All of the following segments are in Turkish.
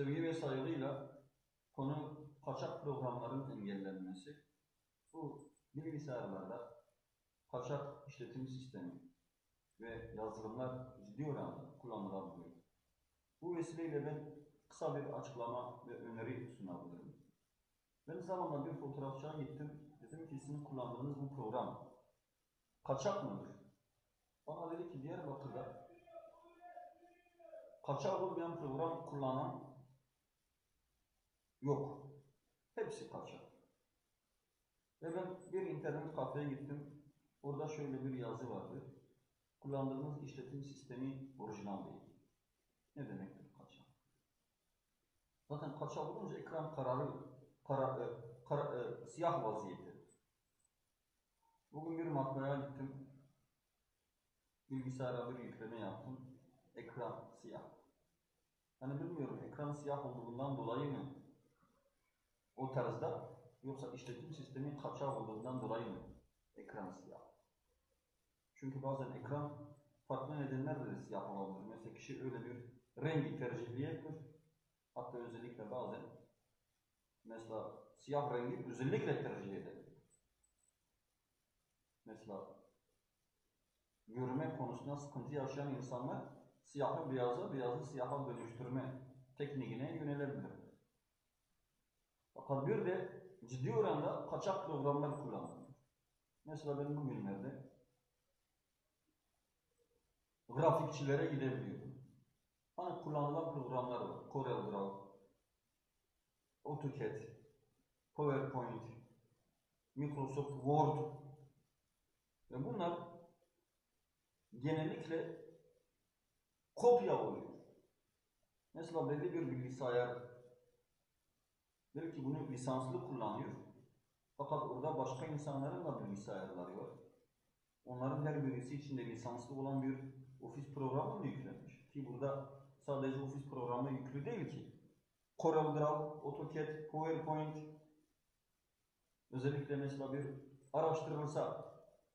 sevgi ve saygıyla konu kaçak programların engellenmesi. Bu bilgisayarlarda kaçak işletim sistemi ve yazılımlar ciddi oranda kullanılabiliyor. Bu vesileyle ben kısa bir açıklama ve öneri sunabilirim. Ben zamanla bir fotoğrafçıya gittim. Dedim ki sizin kullandığınız bu program kaçak mıdır? Bana dedi ki Diyarbakır'da kaçak olmayan program kullanan yok. Hepsi kaçak. Ve ben bir internet kafeye gittim. Orada şöyle bir yazı vardı. Kullandığınız işletim sistemi orijinal değil. Ne demektir kaçak? Zaten kaçak olunca ekran kararı kara, e, kara, e, siyah vaziyette. Bugün bir matbaaya gittim. Bilgisayara bir yükleme yaptım. Ekran siyah. Hani bilmiyorum ekran siyah olduğundan dolayı mı o tarzda yoksa işletim sistemi kaçak olduğundan dolayı mı ekran siyah? Çünkü bazen ekran farklı nedenlerle de siyah olabilir. Mesela kişi öyle bir rengi tercihleyebilir. Hatta özellikle bazen mesela siyah rengi özellikle tercih edebilir. Mesela görme konusunda sıkıntı yaşayan insanlar siyahı beyaza, beyazı siyaha dönüştürme tekniğine yönelebilir. Fakat bir de ciddi oranda kaçak programlar kullanılıyor. Mesela ben bugünlerde grafikçilere gidebiliyorum. Hani kullanılan programlar var. CorelDRAW, AutoCAD, PowerPoint, Microsoft Word ve bunlar genellikle kopya oluyor. Mesela belli bir bilgisayar belki bunu lisanslı kullanıyor. Fakat orada başka insanların da bilgisayarları var. Onların her birisi içinde lisanslı olan bir ofis programı mı yüklenmiş? Ki burada sadece ofis programı yüklü değil ki. CorelDRAW, AutoCAD, PowerPoint özellikle mesela bir araştırılsa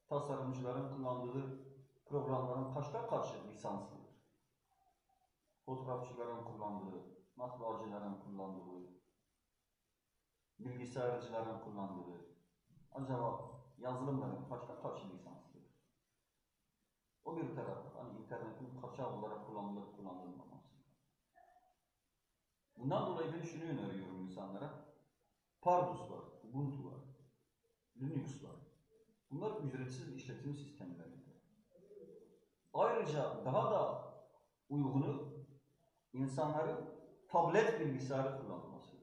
tasarımcıların kullandığı programların kaçta kaçı lisanslıdır? Fotoğrafçıların kullandığı, matbaacıların kullandığı, bilgisayarcıların kullandığı, acaba yazılımların kaçta kaçı lisanslıdır? O bir tarafı, hani internetin kaçak olarak kullanılıp kullanılmaması. Bundan dolayı ben şunu öneriyorum insanlara. Pardus var, Ubuntu var, Linux var. Bunlar ücretsiz işletim sistemleridir. Ayrıca daha da uygunu insanların tablet bilgisayarı kullanmasıdır.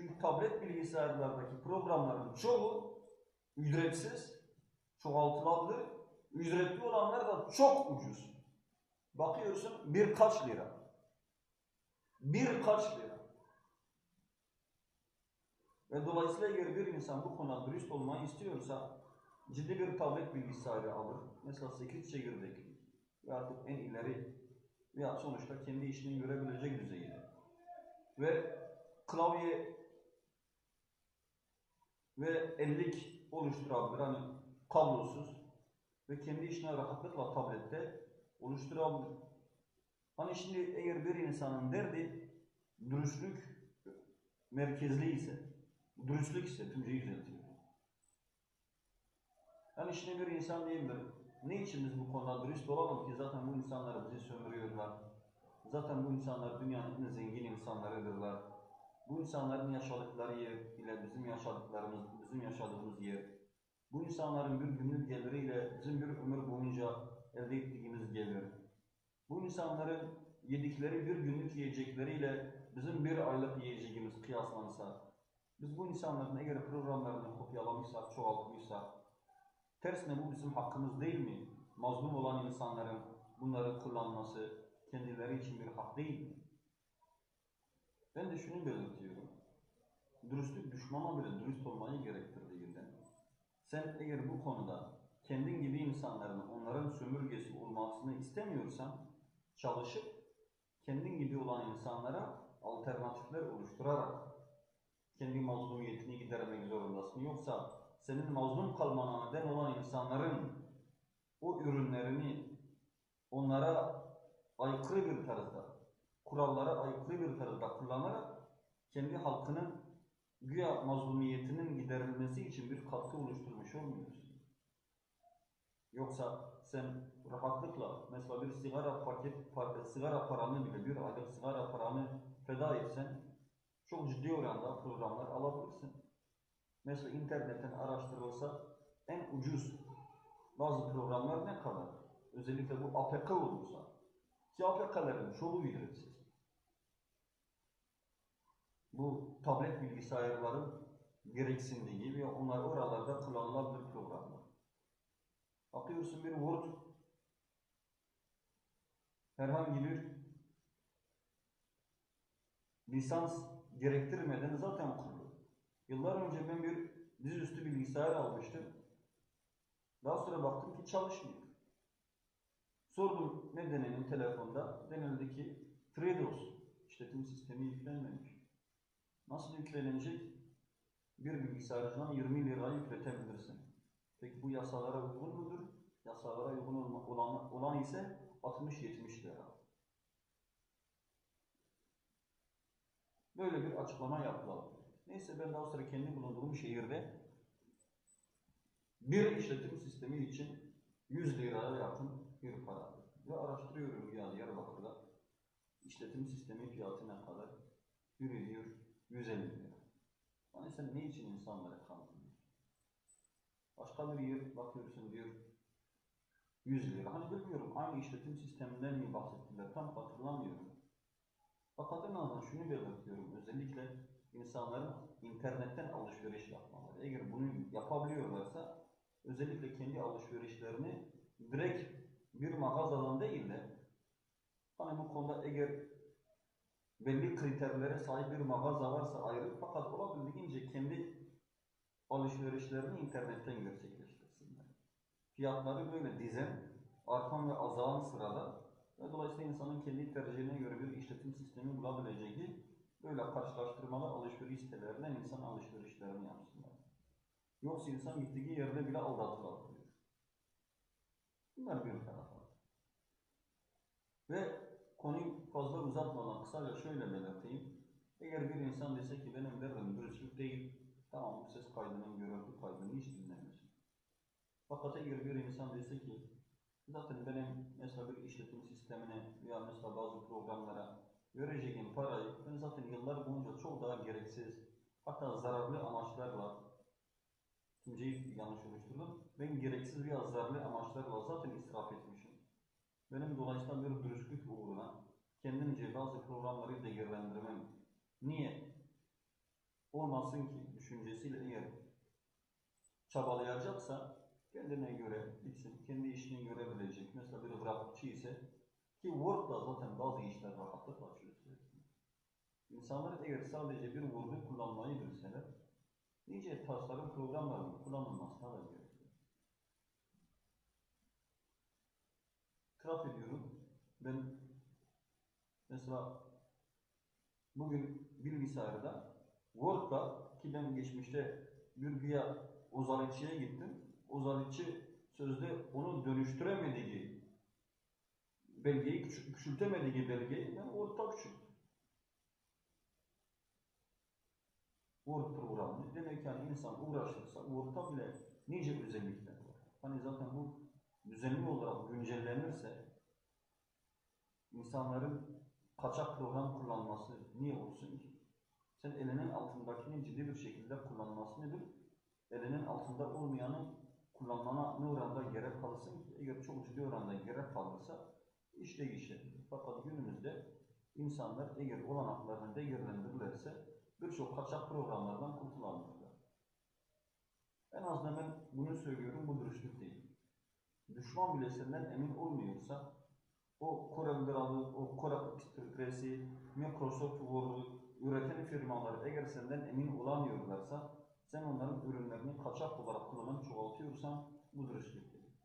Çünkü tablet bilgisayarlardaki programların çoğu ücretsiz, çoğaltılabilir, ücretli olanlar da çok ucuz. Bakıyorsun birkaç lira. Birkaç lira. Ve dolayısıyla eğer bir insan bu konuda dürüst olmayı istiyorsa ciddi bir tablet bilgisayarı alır. Mesela 8 çekirdekli ve artık en ileri veya sonuçta kendi işini görebilecek düzeyde. Ve klavye ve ellik oluşturabilir. Hani kablosuz ve kendi işine rahatlıkla tablette oluşturabilir. Hani şimdi eğer bir insanın derdi dürüstlük merkezli ise, dürüstlük ise tümceyi düzeltiyor. Yani şimdi bir insan diyebilir, ne için biz bu konuda dürüst olalım ki zaten bu insanlar bizi sömürüyorlar. Zaten bu insanlar dünyanın en zengin insanlarıdırlar. Bu insanların yaşadıkları yer ile bizim yaşadıklarımız, bizim yaşadığımız yer. Bu insanların bir günlük geliriyle bizim bir ömür boyunca elde ettiğimiz gelir. Bu insanların yedikleri bir günlük yiyecekleriyle bizim bir aylık yiyeceğimiz kıyaslansa, biz bu insanların eğer programlarını kopyalamışsak, çoğaltmışsak, tersine bu bizim hakkımız değil mi? Mazlum olan insanların bunları kullanması kendileri için bir hak değil mi? Ben de şunu belirtiyorum. Dürüstlük düşmana bile dürüst olmayı gerektirdiğinden. Sen eğer bu konuda kendin gibi insanların onların sömürgesi olmasını istemiyorsan çalışıp kendin gibi olan insanlara alternatifler oluşturarak kendi mazlumiyetini gidermek zorundasın. Yoksa senin mazlum kalmana neden olan insanların o ürünlerini onlara aykırı bir tarzda kurallara aykırı bir tarzda kullanarak kendi halkının güya mazlumiyetinin giderilmesi için bir katkı oluşturmuş olmuyorsun. Yoksa sen rahatlıkla mesela bir sigara paket, paket sigara paranı bile bir aylık sigara paranı feda etsen çok ciddi oranda programlar alabilirsin. Mesela internetten araştırılsa en ucuz bazı programlar ne kadar? Özellikle bu APK olursa. APK'ların çoğu ücretsiz. Bu tablet bilgisayarların gereksindiği ve onlar oralarda kullanılabilir programlar. Bakıyorsun bir Word herhangi bir lisans gerektirmeden zaten kurulu. Yıllar önce ben bir dizüstü bilgisayar almıştım. Daha sonra baktım ki çalışmıyor. Sordum ne denenin telefonda. Denildi ki FreeDOS işletim sistemi yüklenmemiş. Nasıl yüklenecek? Bir bilgisayardan 20 lira yükletebilirsin. Peki bu yasalara uygun mudur? Yasalara uygun olan, olan ise 60-70 lira. Böyle bir açıklama yaptılar. Neyse ben daha sonra kendi bulunduğum şehirde bir işletim sistemi için 100 liraya yakın bir para. Ve araştırıyorum ya Diyarbakır'da işletim sistemi fiyatı ne kadar? Biri diyor 150 lira. Hani sen ne için insanlara kandırıyorsun? Başka bir yer bakıyorsun diyor 100 lira. Hani bilmiyorum aynı işletim sisteminden mi bahsettiler tam hatırlamıyorum. Fakat en azından şunu belirtiyorum. Özellikle insanların internetten alışveriş yapmaları. Eğer bunu yapabiliyorlarsa özellikle kendi alışverişlerini direkt bir mağazadan değil de hani bu konuda eğer belli kriterlere sahip bir mağaza varsa ayrı fakat olabildiğince kendi alışverişlerini internetten gerçekleştirsinler. Fiyatları böyle dizen, artan ve azalan sırada ve dolayısıyla insanın kendi tercihine göre bir işletim sistemi bulabileceği böyle karşılaştırmalı alışveriş sitelerinden insan alışverişlerini yapsınlar. Yoksa insan gittiği yerde bile aldatılabiliyor. Bunlar bir tarafa. Ve konuyu fazla uzatmadan kısaca şöyle belirteyim. Eğer bir insan dese ki benim derdim dürüstlük değil, tamam bu ses kaydının görüntü kaydını hiç dinlemesin. Fakat eğer bir insan dese ki zaten benim mesela bir işletim sistemine veya mesela bazı programlara vereceğim parayı ben zaten yıllar boyunca çok daha gereksiz hatta zararlı amaçlarla Tuncay'ı yanlış oluşturdum. Ben gereksiz veya zararlı amaçlarla zaten israf etmişim. Benim dolayısıyla bir dürüstlük uğruna kendimce bazı programları değerlendirmem. Niye? Olmasın ki düşüncesiyle eğer çabalayacaksa kendine göre gitsin, kendi işini görebilecek. Mesela bir grafikçi ise ki Word'da zaten bazı işler rahatlıkla çözülebilir. İnsanlar eğer sadece bir Word'u kullanmayı bilseler, nice tasarım programlarının kullanılmasına da gerek yok. İtiraf ediyorum, ben mesela bugün bilgisayarda Word'da ki ben geçmişte bir güya Ozalitçi'ye gittim. Ozalitçi sözde onu dönüştüremediği belgeyi, küçültemediği belgeyi ben Word'da küçülttüm. Word programı. Demek ki yani insan uğraşırsa Word'da bile nice özellikler var. Hani zaten bu düzenli olarak güncellenirse insanların kaçak program kullanması niye olsun ki? Sen elinin altındakini ciddi bir şekilde kullanmasını bil. Elinin altında olmayanı kullanmana ne oranda gerek kalırsın ki? Eğer çok ciddi oranda gerek kalırsa iş değişir. Fakat günümüzde insanlar eğer olanaklarını değerlendirirlerse birçok kaçak programlardan kurtulabilirler. En azından ben bunu söylüyorum, bu dürüstlük değil. Düşman bile senden emin olmuyorsa o Corel Dra'lı, o Corel Express'i, Microsoft Word'u üreten firmalar eğer senden emin olamıyorlarsa sen onların ürünlerini kaçak olarak kullanıp çoğaltıyorsan bu dürüstlük değil.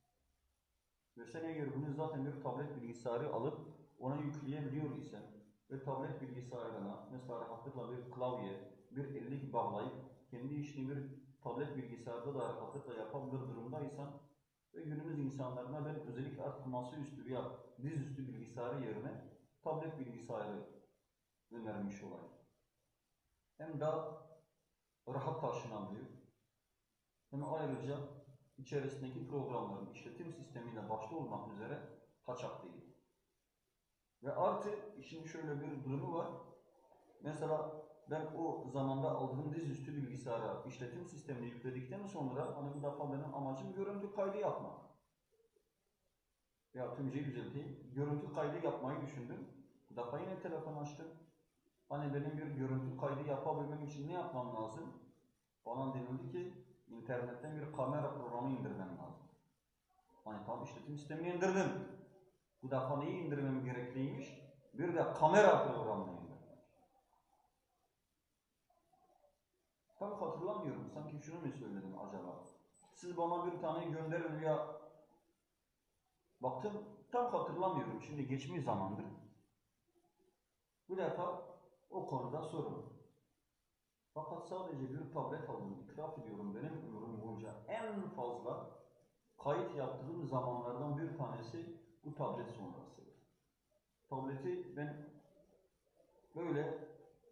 Ve sen eğer bunu zaten bir tablet bilgisayarı alıp ona yükleyebiliyor isen ve tablet bilgisayarına mesela rahatlıkla bir klavye, bir ellik bağlayıp kendi işini bir tablet bilgisayarda da rahatlıkla yapabilir durumdaysan ve günümüz insanlarına ben özellikle artık masaüstü veya dizüstü bilgisayarı yerine tablet bilgisayarı önermiş olayım. Hem daha rahat taşınabiliyor. Hem ayrıca içerisindeki programların işletim sistemiyle başta olmak üzere kaçak değil. Ve artı işin şöyle bir durumu var. Mesela ben o zamanda aldığım dizüstü bilgisayara işletim sistemini yükledikten sonra hani bu defa benim amacım görüntü kaydı yapmak. Ya tüm şeyi düzelteyim. Görüntü kaydı yapmayı düşündüm. Bu defa yine telefon açtım. Hani benim bir görüntü kaydı yapabilmem için ne yapmam lazım? Bana denildi ki internetten bir kamera programı indirmem lazım. Hani tam işletim sistemini indirdim. Bu defa neyi indirmem gerekliymiş? Bir de kamera programını indirdim. Tam hatırlamıyorum. Sanki şunu mu söyledim acaba? Siz bana bir tane gönderin ya baktım tam hatırlamıyorum. Şimdi geçmiş zamandır. Bu defa o konuda sorun. Fakat sadece bir tablet aldım. İtiraf ediyorum benim ömrüm boyunca en fazla kayıt yaptığım zamanlardan bir tanesi bu tablet sonrası. Tableti ben böyle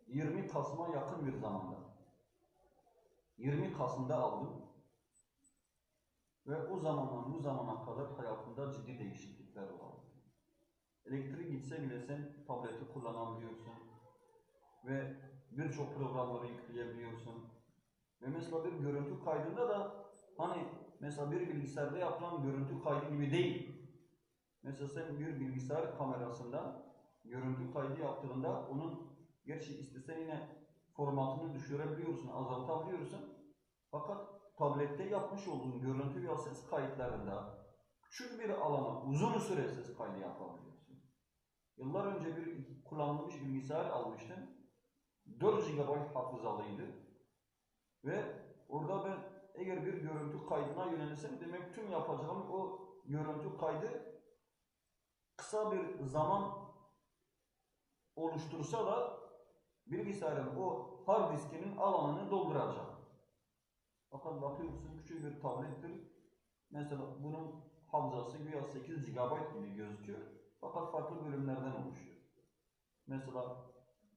20 Kasım'a yakın bir zamanda 20 Kasım'da aldım. Ve o zamandan bu zamana kadar hayatımda ciddi değişiklikler oldu. Elektrik gitse bile sen tableti kullanabiliyorsun. Ve birçok programları yükleyebiliyorsun. Ve mesela bir görüntü kaydında da hani mesela bir bilgisayarda yapılan görüntü kaydı gibi değil. Mesela sen bir bilgisayar kamerasından görüntü kaydı yaptığında onun gerçi istesen yine formatını düşürebiliyorsun, azaltabiliyorsun. Fakat tablette yapmış olduğun görüntü ve ses kayıtlarında küçük bir alana uzun süre ses kaydı yapabiliyorsun. Yıllar önce bir kullanılmış bilgisayar almıştım. 4 GB hafızalıydı. Ve orada ben eğer bir görüntü kaydına yönelirsem demek tüm yapacağım o görüntü kaydı kısa bir zaman oluştursa da bilgisayarın o hard diskinin alanını dolduracak. Fakat bakıyorsun küçük bir tablettir. Mesela bunun hafızası güya 8 GB gibi gözüküyor. Fakat farklı bölümlerden oluşuyor. Mesela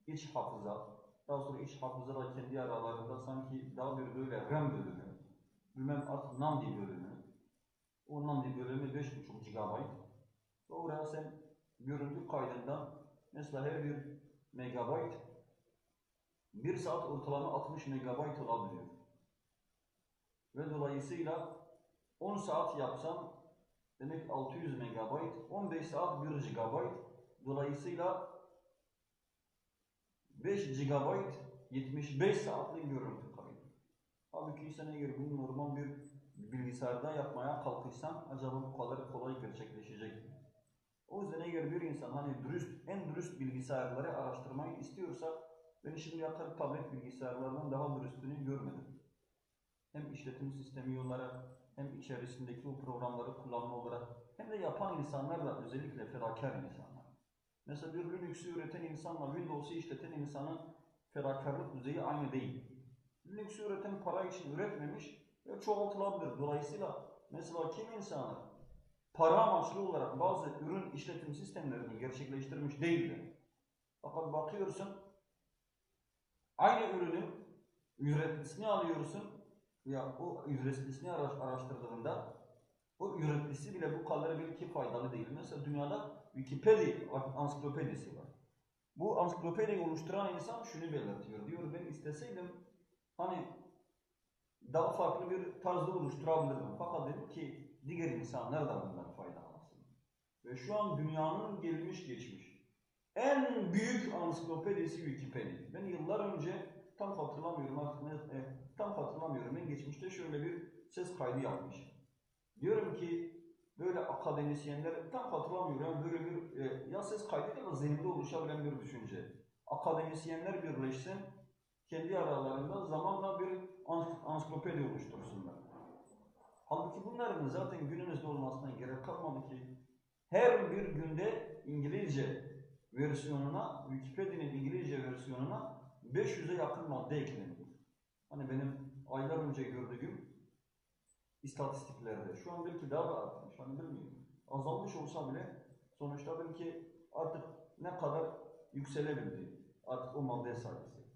iç hafıza, daha sonra iç hafıza da kendi aralarında sanki daha bir böyle RAM bölümü, bilmem artık NAND bölümü. O NAND bölümü 5.5 GB. Oraya sen görüntü kaydından mesela her bir megabayt bir saat ortalama 60 megabayt olabiliyor. Ve dolayısıyla 10 saat yapsam demek 600 megabayt, 15 saat 1 GB. Dolayısıyla 5 GB 75 saatlik görüntü kaydı. Halbuki sen eğer bunu normal bir bilgisayarda yapmaya kalkışsan acaba bu kadar kolay gerçekleşecek mi? O yüzden eğer bir insan hani dürüst, en dürüst bilgisayarları araştırmayı istiyorsa ben şimdiye kadar tablet bilgisayarlardan daha dürüstünü görmedim. Hem işletim sistemi yollara hem içerisindeki o programları kullanma olarak hem de yapan insanlar da özellikle fedakar insanlar. Mesela bir Linux'u üreten insanla Windows'u işleten insanın fedakarlık düzeyi aynı değil. Linux'u üreten para için üretmemiş ve çoğaltılabilir. Dolayısıyla mesela kim insanlar para amaçlı olarak bazı ürün işletim sistemlerini gerçekleştirmiş değildir. Fakat bakıyorsun aynı ürünün üretlisini alıyorsun ya o üretlisini araştırdığında o üretlisi bile bu kadar belki faydalı değil. Mesela dünyada Wikipedia ansiklopedisi var. Bu ansiklopediyi oluşturan insan şunu belirtiyor. Diyor ben isteseydim hani daha farklı bir tarzda oluşturabilirdim. Fakat dedim ki diğer insanlar da bundan faydalansın. Ve şu an dünyanın gelmiş geçmiş en büyük ansiklopedisi Wikipedia. Ben yıllar önce tam hatırlamıyorum artık ne, e, tam hatırlamıyorum. Ben geçmişte şöyle bir ses kaydı yapmışım. Diyorum ki böyle akademisyenler tam hatırlamıyorum böyle bir e, ya ses kaydı ya da zihninde oluşabilen bir düşünce. Akademisyenler birleşsin kendi aralarında zamanla bir ansiklopedi oluştursunlar. Halbuki bunların zaten günümüzde olmasına gerek kalmadı ki her bir günde İngilizce versiyonuna, Wikipedia'nın İngilizce versiyonuna 500'e yakın madde ekleniyor. Hani benim aylar önce gördüğüm istatistiklerde. Şu an belki daha da artmış, hani bilmiyorum. Azalmış olsa bile sonuçta belki artık ne kadar yükselebildi. artık o maddeye sahipsin.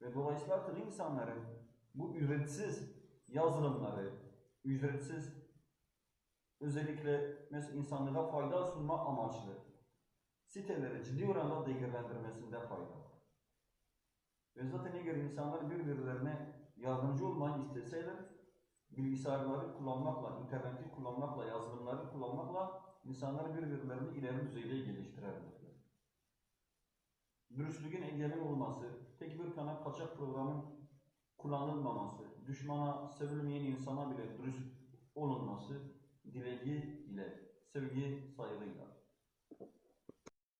Ve dolayısıyla artık insanların bu ücretsiz yazılımları, ücretsiz özellikle mesela insanlığa fayda sunma amaçlı siteleri ciddi oranda değerlendirmesinde fayda var. Ve zaten eğer insanlar birbirlerine yardımcı olmayı isteseler, bilgisayarları kullanmakla, interneti kullanmakla, yazılımları kullanmakla insanlar birbirlerini ileri düzeyde geliştirirler. Dürüstlüğün engeli olması, tek bir tane kaçak programın kullanılmaması, düşmana, sevilmeyen insana bile dürüst olunması dileği ile, sevgi, saygıyla.